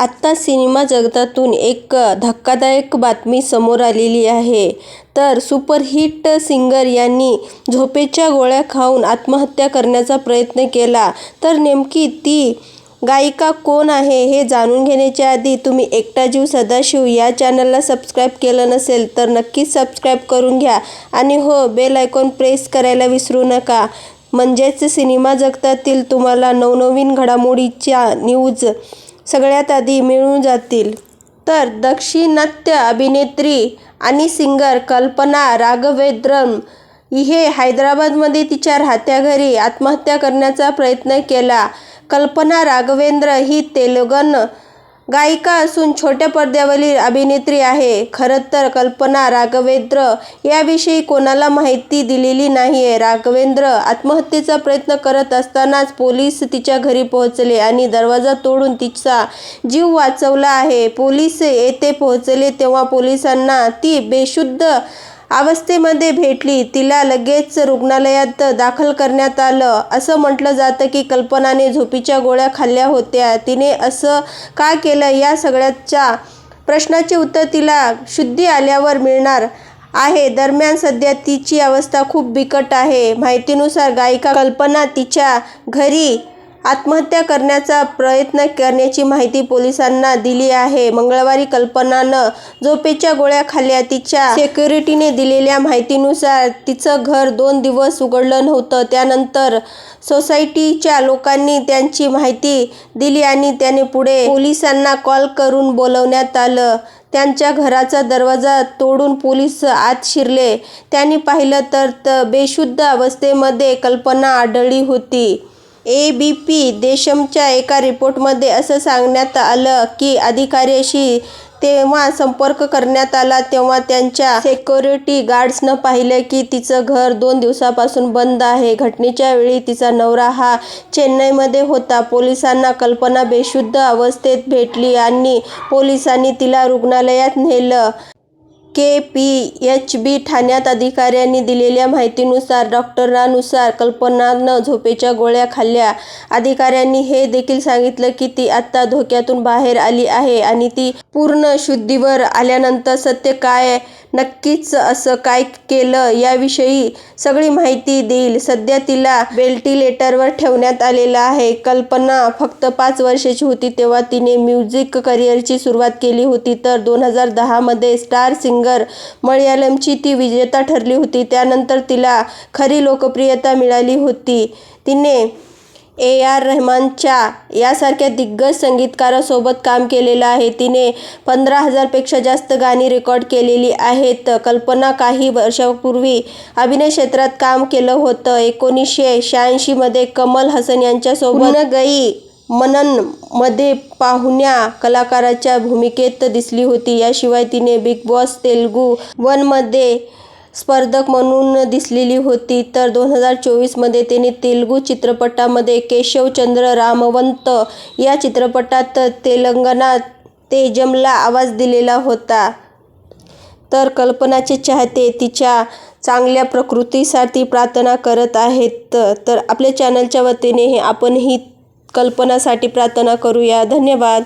आत्ता सिनेमा जगतातून एक धक्कादायक बातमी समोर आलेली आहे. तर सुपरहिट सिंगर यांनी झोपेच्या गोळ्या खाऊन आत्महत्या करण्याचा प्रयत्न केला. तर नेमकी ती गायिका कोण आहे हे जाणून घेण्याच्या आधी तुम्ही एकटा जीव सदाशिव या चॅनलला सबस्क्राईब केलं नसेल तर नक्कीच सबस्क्राईब करून घ्या आणि हो बेल आयकॉन प्रेस करायला विसरू नका म्हणजेच सिनेमा जगतातील तुम्हाला नवनवीन घडामोडीच्या न्यूज सगळ्यात आधी मिळून जातील. तर दक्षिणात्य अभिनेत्री आणि सिंगर कल्पना राघवेंद्रन हे हैदराबादमध्ये तिच्या राहत्या घरी आत्महत्या करण्याचा प्रयत्न केला. कल्पना राघवेंद्र ही तेलुगू गायिका असून छोट्या पडद्यावरील अभिनेत्री आहे. खरं तर कल्पना राघवेंद्र याविषयी कोणाला माहिती दिलेली नाहीये. राघवेंद्र आत्महत्येचा प्रयत्न करत असतानाच पोलीस तिच्या घरी पोहोचले आणि दरवाजा तोडून तिचा जीव वाचवला आहे. पोलीस येथे पोहोचले तेव्हा पोलिसांना ती बेशुद्ध अवस्थेमध्ये भेटली. तिला लगेच रुग्णालयात दाखल करण्यात आलं. असं म्हटलं जातं की कल्पनाने झोपीच्या गोळ्या खाल्ल्या होत्या. तिने असं का केलं या सगळ्याच्या प्रश्नाचे उत्तर तिला शुद्धी आल्यावर मिळणार आहे. दरम्यान सध्या तिची अवस्था खूप बिकट आहे. माहितीनुसार गायिका कल्पना तिच्या घरी आत्महत्या करण्याचा प्रयत्न केल्याची माहिती पोलिसांना दिली आहे. मंगळवारी कल्पनानं झोपेच्या गोळ्या खाल्ल्या. तिच्या सेक्युरिटीने दिलेल्या माहितीनुसार तिचं घर दोन दिवस उघडलं नव्हतं. त्यानंतर सोसायटीच्या लोकांनी त्यांची माहिती दिली आणि त्याने पुढे पोलिसांना कॉल करून बोलवण्यात आलं. त्यांच्या घराचा दरवाजा तोडून पोलीस आत शिरले. त्यांनी पाहिलं तर बेशुद्ध अवस्थेमध्ये कल्पना आढळली होती. एबीपी देशमच्या एका रिपोर्टमध्ये असं सांगण्यात आलं की अधिकाऱ्याशी तेव्हा संपर्क करण्यात आला तेव्हा त्यांच्या सेक्युरिटी गार्ड्सनं पाहिलं की तिचं घर दोन दिवसापासून बंद आहे. घटनेच्या वेळी तिचा नवरा हा चेन्नईमध्ये होता. पोलिसांना कल्पना बेशुद्ध अवस्थेत भेटली आणि पोलिसांनी तिला रुग्णालयात नेलं. केपीएचबी ठाण्यात अधिकाऱ्यांनी दिलेल्या माहितीनुसार डॉक्टरांनुसार कल्पनानं झोपेच्या गोळ्या खाल्ल्या. अधिकाऱ्यांनी हे देखील सांगितलं की ती आता धोक्यातून बाहेर आली आहे आणि ती पूर्ण शुद्धीवर आल्यानंतर सत्य काय, नक्कीच असं काय केलं याविषयी सगळी माहिती देईल. सध्या तिला व्हेंटिलेटरवर ठेवण्यात आलेलं आहे. कल्पना फक्त पाच वर्षाची होती तेव्हा तिने म्युझिक करिअरची सुरुवात केली होती. तर दोन हजार दहामध्ये स्टार सिंगर मळयालमची ती विजेता ठरली होती. त्यानंतर तिला खरी लोकप्रियता मिळाली होती. तिने ए. आर. रहमानच्या यासारख्या दिग्गज संगीतकारासोबत काम केलेलं आहे. तिने पंधरा हजारपेक्षा जास्त गाणी रेकॉर्ड केलेली आहेत. कल्पना काही वर्षापूर्वी अभिनय क्षेत्रात काम केलं होतं. एकोणीसशे शहाऐंशीमध्ये कमल हसन यांच्यासोबत गई मननमध्ये पाहुण्या कलाकाराच्या भूमिकेत दिसली होती. याशिवाय तिने बिग बॉस तेलुगू वनमध्ये स्पर्धक म्हणून दिसलेली होती. तर दोन हजार चोवीसमध्ये तिने तेलुगू चित्रपटामध्ये केशवचंद्र रामवंत या चित्रपटात तेलंगणा तेजमला आवाज दिलेला होता. तर कल्पनाचे चाहते तिच्या चांगल्या प्रकृतीसाठी प्रार्थना करत आहेत. तर आपल्या चॅनलच्या वतीने आपण ही कल्पनासाठी प्रार्थना करूया. धन्यवाद.